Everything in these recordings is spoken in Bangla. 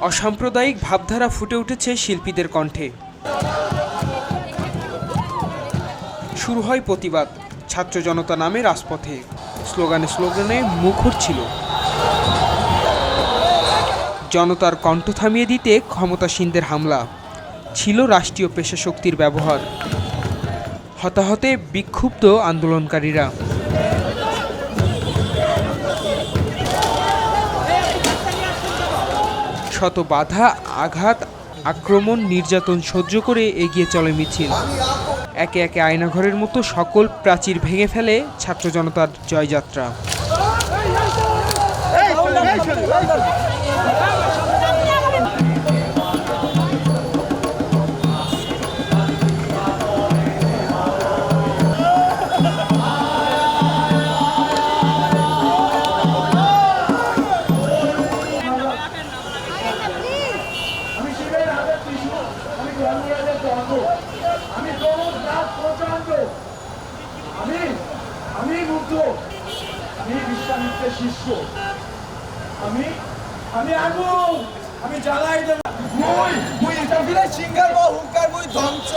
অসাম্প্রদায়িক ভাবধারা ফুটে উঠেছে শিল্পীদের কণ্ঠে। শুরু হয় প্রতিবাদ, ছাত্র জনতা নামে রাজপথে। স্লোগানে স্লোগানে মুখর ছিল। জনতার কণ্ঠ থামিয়ে দিতে ক্ষমতাসীনদের হামলা। ছিল রাষ্ট্রীয় পেশা শক্তির ব্যবহার। হতাহতে বিক্ষুব্ধ আন্দোলনকারীরা শত বাধা আঘাত আক্রমণ নির্যাতন সহ্য করে এগিয়ে চলে মিছিল একে একে আয়নাঘরের মতো সকল প্রাচীর ভেঙে ফেলে ছাত্র জনতার জয়যাত্রা বিশ্বামিত্রের শিষ্য। আমি আমি আগুন! আমি জ্বালাই দেব। মুই মুই ইন্টারভিউলে সিঙ্গার বা হুঙ্কার মুই ধ্বংস।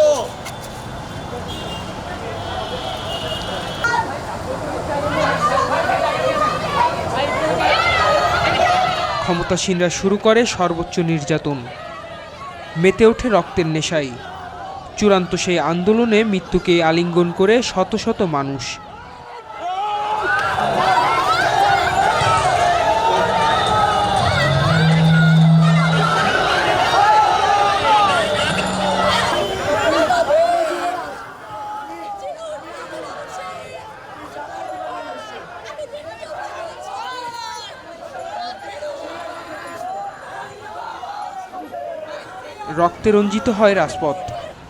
ক্ষমতাসীনরা শুরু করে সর্বোচ্চ নির্যাতন। মেতে ওঠে রক্তের নেশায়। চূড়ান্ত সেই আন্দোলনে মৃত্যুকে আলিঙ্গন করে শত শত মানুষ। রক্তে রঞ্জিত হয় রাজপথ।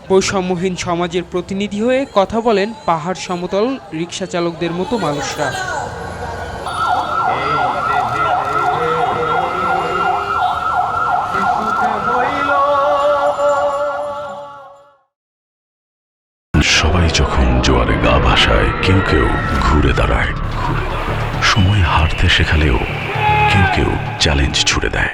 বৈষম্যহীন সমাজের প্রতিনিধি হয়ে কথা বলেন পাহাড় সমতল রিক্সা চালকদের মতো মানুষরা। সবাই যখন জোয়ারে গা ভাসায়, কেউ কেউ ঘুরে দাঁড়ায়। সময় হারতে শেখালেও কেউ কেউ চ্যালেঞ্জ ছুড়ে দেয়।